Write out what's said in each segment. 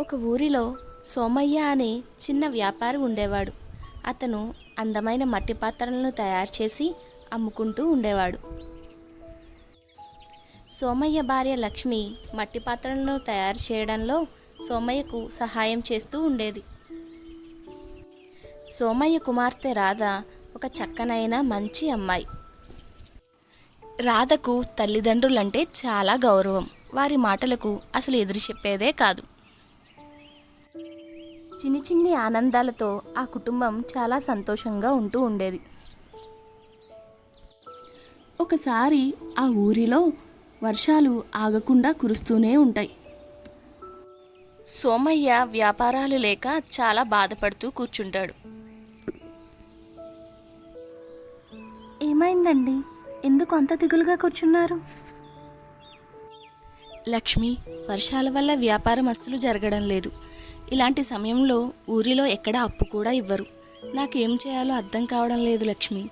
ఒక ఊరిలో సోమయ్య అనే చిన్న వ్యాపారి ఉండేవాడు. అతను అందమైన మట్టి పాత్రలను తయారు చేసి అమ్ముకుంటూ ఉండేవాడు. సోమయ్య భార్య లక్ష్మి మట్టి పాత్రలను తయారు చేయడంలో సోమయ్యకు సహాయం చేస్తూ ఉండేది. సోమయ్య కుమార్తె రాధ ఒక చక్కనైన మంచి అమ్మాయి. రాధకు తల్లిదండ్రులంటే చాలా గౌరవం. వారి మాటలకు అసలు ఎదురు చెప్పేదే కాదు. చిన్ని చిన్ని ఆనందాలతో ఆ కుటుంబం చాలా సంతోషంగా ఉంటూ ఉండేది. ఒకసారి ఆ ఊరిలో వర్షాలు ఆగకుండా కురుస్తూనే ఉంటాయి. సోమయ్య వ్యాపారాలు లేక చాలా బాధపడుతూ కూర్చుంటాడు. ఏమైందండి? ఎందుకు అంత దిగులుగా కూర్చున్నారు? లక్ష్మి వర్షాల వల్ల వ్యాపారం అస్సలు జరగడం లేదు. ఇలాంటి సమయంలో ఊరిలో ఎక్కడ అప్పు కూడా ఇవ్వరు. నాకేం చేయాలో అర్థం కావడం లేదు లక్ష్మి.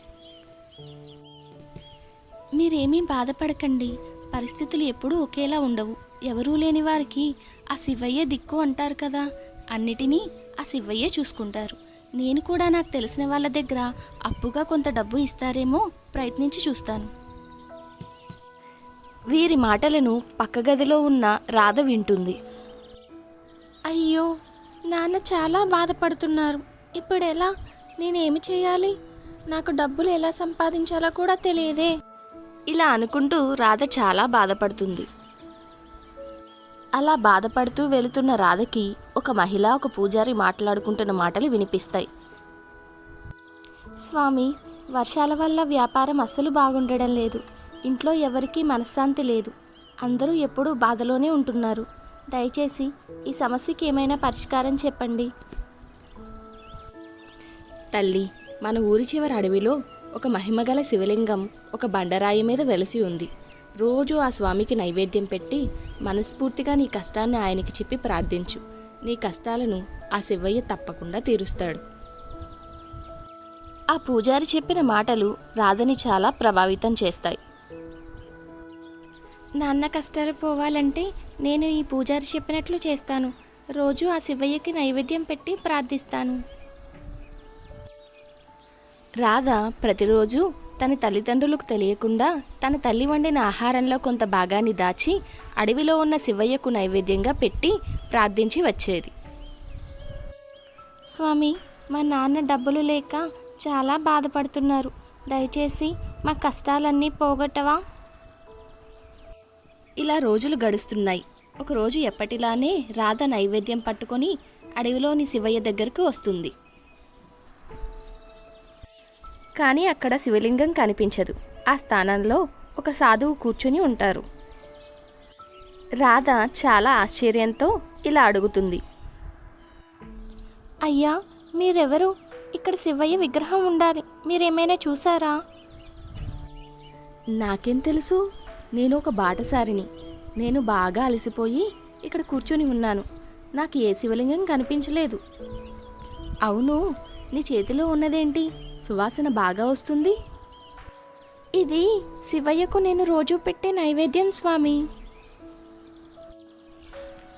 మీరేమీ బాధపడకండి. పరిస్థితులు ఎప్పుడూ ఒకేలా ఉండవు. ఎవరూ లేని వారికి ఆ శివయ్య దిక్కు అంటారు కదా. అన్నిటినీ ఆ శివయ్యే చూసుకుంటారు. నేను కూడా నాకు తెలిసిన వాళ్ళ దగ్గర అప్పుగా కొంత డబ్బు ఇస్తారేమో ప్రయత్నించి చూస్తాను. వీరి మాటలను పక్క గదిలో ఉన్న రాధ వింటుంది. అయ్యో నాన్న చాలా బాధపడుతున్నారు. ఇప్పుడు ఎలా నేనేమి చేయాలి? నాకు డబ్బులు ఎలా సంపాదించాలో కూడా తెలియదే. ఇలా అనుకుంటూ రాధ చాలా బాధపడుతుంది. అలా బాధపడుతూ వెళుతున్న రాధకి ఒక మహిళ ఒక పూజారి మాట్లాడుకుంటున్న మాటలు వినిపిస్తాయి. స్వామి వర్షాల వల్ల వ్యాపారం అస్సలు బాగుండడం లేదు. ఇంట్లో ఎవరికీ మనశ్శాంతి లేదు. అందరూ ఎప్పుడూ బాధలోనే ఉంటున్నారు. దయచేసి ఈ సమస్యకి ఏమైనా పరిష్కారం చెప్పండి. తల్లి మన ఊరి చివరి అడవిలో ఒక మహిమగల శివలింగం ఒక బండరాయి మీద వెలసి ఉంది. రోజు ఆ స్వామికి నైవేద్యం పెట్టి మనస్ఫూర్తిగా నీ కష్టాన్ని ఆయనకి చెప్పి ప్రార్థించు. నీ కష్టాలను ఆ శివయ్య తప్పకుండా తీరుస్తాడు. ఆ పూజారి చెప్పిన మాటలు రాధని చాలా ప్రభావితం చేస్తాయి. నాన్న కష్టాలు పోవాలంటే నేను ఈ పూజారి చెప్పినట్లు చేస్తాను. రోజు ఆ శివయ్యకి నైవేద్యం పెట్టి ప్రార్థిస్తాను. రాధ ప్రతిరోజు తన తల్లిదండ్రులకు తెలియకుండా తన తల్లి వండిన ఆహారంలో కొంత భాగాన్ని దాచి అడవిలో ఉన్న శివయ్యకు నైవేద్యంగా పెట్టి ప్రార్థించి వచ్చేది. స్వామి మా నాన్న డబ్బులు లేక చాలా బాధపడుతున్నారు. దయచేసి మా కష్టాలన్నీ పోగొట్టవా? ఇలా రోజులు గడుస్తున్నాయి. ఒకరోజు ఎప్పటిలానే రాధ నైవేద్యం పట్టుకొని అడవిలోని శివయ్య దగ్గరకు వస్తుంది. కానీ అక్కడ శివలింగం కనిపించదు. ఆ స్థానంలో ఒక సాధువు కూర్చుని ఉంటారు. రాధ చాలా ఆశ్చర్యంతో ఇలా అడుగుతుంది. అయ్యా మీరెవరు? ఇక్కడ శివయ్య విగ్రహం ఉండాలి. మీరేమైనా చూసారా? నాకేం తెలుసు? నేను ఒక బాటసారిని. నేను బాగా అలసిపోయి ఇక్కడ కూర్చొని ఉన్నాను. నాకు ఏ శివలింగం కనిపించలేదు. అవును నీ చేతిలో ఉన్నదేంటి? సువాసన బాగా వస్తుంది. ఇది శివయ్యకు నేను రోజు పెట్టే నైవేద్యం స్వామి.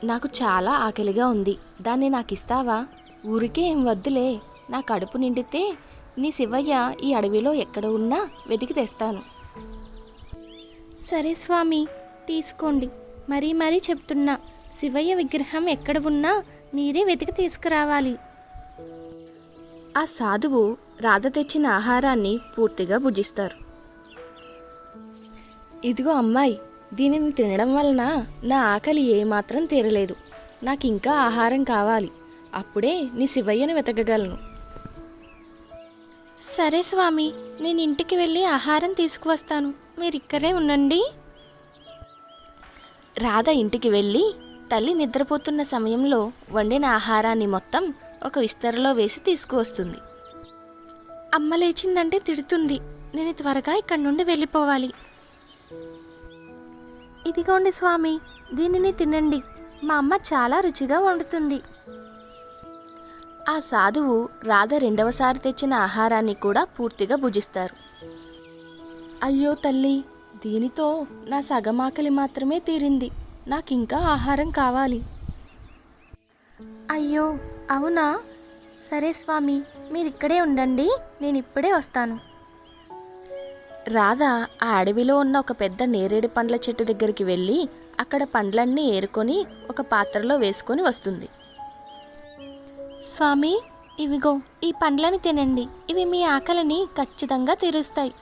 నాకు చాలా ఆకలిగా ఉంది. దాన్ని నాకు ఇస్తావా ఊరికే ఏం వద్దులే. నా కడుపు నిండితే నీ శివయ్య ఈ అడవిలో ఎక్కడ ఉన్నా వెతికి తెస్తాను. సరే స్వామి తీసుకోండి. మరీ మరీ చెప్తున్నా శివయ్య విగ్రహం ఎక్కడ ఉన్నా మీరే వెతికి తీసుకురావాలి. ఆ సాధువు రాధ తెచ్చిన ఆహారాన్ని పూర్తిగా భుజిస్తారు. ఇదిగో అమ్మాయి దీనిని తినడం వలన నా ఆకలి ఏమాత్రం తీరలేదు. నాకు ఇంకా ఆహారం కావాలి. అప్పుడే నీ శివయ్యను వెతకగలను. సరే స్వామి నేను ఇంటికి వెళ్ళి ఆహారం తీసుకువస్తాను. మీరు ఇక్కడే ఉండండి. రాధ ఇంటికి వెళ్ళి తల్లి నిద్రపోతున్న సమయంలో వండిన ఆహారాన్ని మొత్తం ఒక విస్తరలో వేసి తీసుకువస్తుంది. అమ్మ లేచిందంటే తిడుతుంది. నేను త్వరగా ఇక్కడి నుండి వెళ్ళిపోవాలి. ఇదిగోండి స్వామి దీనిని తినండి. మా అమ్మ చాలా రుచిగా వండుతుంది. ఆ సాధువు రాధ రెండవసారి తెచ్చిన ఆహారాన్ని కూడా పూర్తిగా భుజిస్తారు. అయ్యో తల్లి దీనితో నా సగం ఆకలి మాత్రమే తీరింది. నాకింకా ఆహారం కావాలి. అయ్యో అవునా? సరే స్వామి మీరు ఇక్కడే ఉండండి నేను ఇప్పుడే వస్తాను. రాధ ఆ అడవిలో ఉన్న ఒక పెద్ద నేరేడు పండ్ల చెట్టు దగ్గరికి వెళ్ళి అక్కడ పండ్లన్నీ ఏరుకొని ఒక పాత్రలో వేసుకొని వస్తుంది. స్వామి ఇవిగో ఈ పండ్లని తినండి. ఇవి మీ ఆకలిని ఖచ్చితంగా తీరుస్తాయి.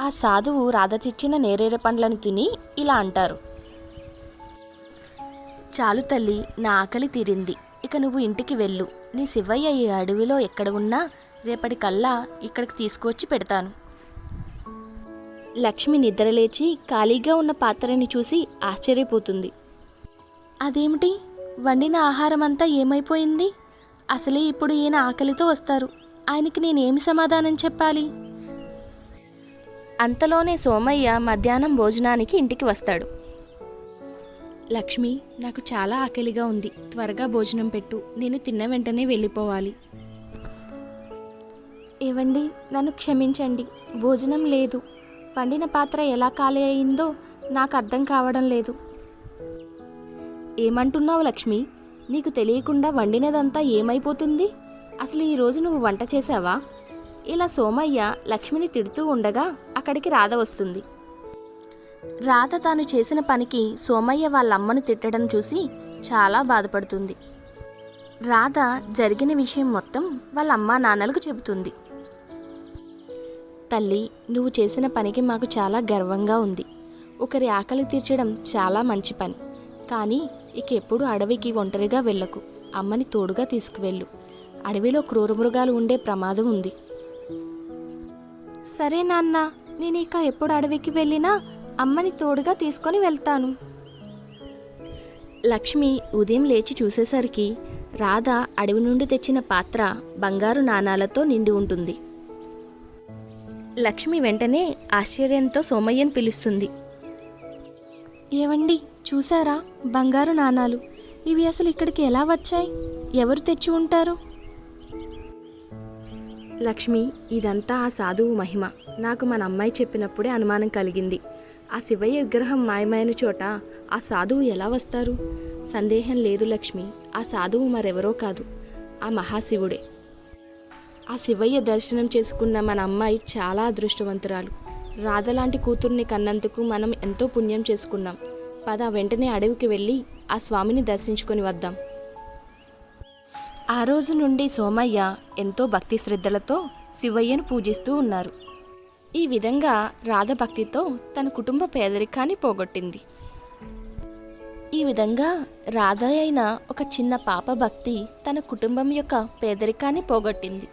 ఆ సాధువు రాధ తెచ్చిన నేరేడు పండ్లను తిని ఇలా అంటారు. చాలు తల్లి నా ఆకలి తీరింది. ఇక నువ్వు ఇంటికి వెళ్ళు. నీ శివయ్య ఈ అడవిలో ఎక్కడ ఉన్నా రేపటికల్లా ఇక్కడికి తీసుకువచ్చి పెడతాను. లక్ష్మి నిద్రలేచి ఖాళీగా ఉన్న పాత్రని చూసి ఆశ్చర్యపోతుంది. అదేమిటి? వండిన ఆహారం అంతా ఏమైపోయింది? అసలే ఇప్పుడు ఈయన ఆకలితో వస్తారు. ఆయనకి నేనేమి సమాధానం చెప్పాలి? అంతలోనే సోమయ్య మధ్యాహ్నం భోజనానికి ఇంటికి వస్తాడు. లక్ష్మి నాకు చాలా ఆకలిగా ఉంది. త్వరగా భోజనం పెట్టు. నేను తిన్న వెంటనే వెళ్ళిపోవాలి. ఏవండి నన్ను క్షమించండి. భోజనం లేదు. వండిన పాత్ర ఎలా ఖాళీ అయిందో నాకు అర్థం కావడం లేదు. ఏమంటున్నావు లక్ష్మి? నీకు తెలియకుండా వండినదంతా ఏమైపోతుంది? అసలు ఈరోజు నువ్వు వంట చేసావా ఇలా సోమయ్య లక్ష్మిని తిడుతూ ఉండగా అక్కడికి రాధ వస్తుంది. రాధ తాను చేసిన పనికి సోమయ్య వాళ్ళ అమ్మను తిట్టడం చూసి చాలా బాధపడుతుంది. రాధ జరిగిన విషయం మొత్తం వాళ్ళ అమ్మా నాన్నలకు చెబుతుంది. తల్లి నువ్వు చేసిన పనికి మాకు చాలా గర్వంగా ఉంది. ఒకరి ఆకలి తీర్చడం చాలా మంచి పని. కానీ ఇక ఎప్పుడు అడవికి ఒంటరిగా వెళ్ళకు. అమ్మని తోడుగా తీసుకువెళ్ళు. అడవిలో క్రూరమృగాలు ఉండే ప్రమాదం ఉంది. సరే నాన్న నేను ఇక ఎప్పుడు అడవికి వెళ్ళినా అమ్మని తోడుగా తీసుకొని వెళ్తాను. లక్ష్మి ఉదయం లేచి చూసేసరికి రాధ అడవి నుండి తెచ్చిన పాత్ర బంగారు నాణాలతో నిండి ఉంటుంది. లక్ష్మి వెంటనే ఆశ్చర్యంతో సోమయ్యను పిలుస్తుంది. ఏవండి చూసారా బంగారు నాణాలు? ఇవి అసలు ఇక్కడికి ఎలా వచ్చాయి? ఎవరు తెచ్చి ఉంటారు? లక్ష్మి ఇదంతా ఆ సాధువు మహిమ. నాకు మన అమ్మాయి చెప్పినప్పుడే అనుమానం కలిగింది. ఆ శివయ్య విగ్రహం మాయమైన చోట ఆ సాధువు ఎలా వస్తారు? సందేహం లేదు లక్ష్మి. ఆ సాధువు మరెవరో కాదు. ఆ మహాశివుడే. ఆ శివయ్య దర్శనం చేసుకున్న మన అమ్మాయి చాలా అదృష్టవంతురాలు. రాధలాంటి కూతుర్ని కన్నందుకు మనం ఎంతో పుణ్యం చేసుకున్నాం. పద వెంటనే అడవికి వెళ్ళి ఆ స్వామిని దర్శించుకొని వద్దాం. ఆ రోజు నుండి సోమయ్య ఎంతో భక్తి శ్రద్ధలతో శివయ్యను పూజిస్తూ ఉన్నారు. ఈ విధంగా రాధ భక్తితో తన కుటుంబ పేదరికాన్ని పోగొట్టింది. ఈ విధంగా రాధ అయిన ఒక చిన్న పాప భక్తి తన కుటుంబం యొక్క పేదరికాన్ని పోగొట్టింది.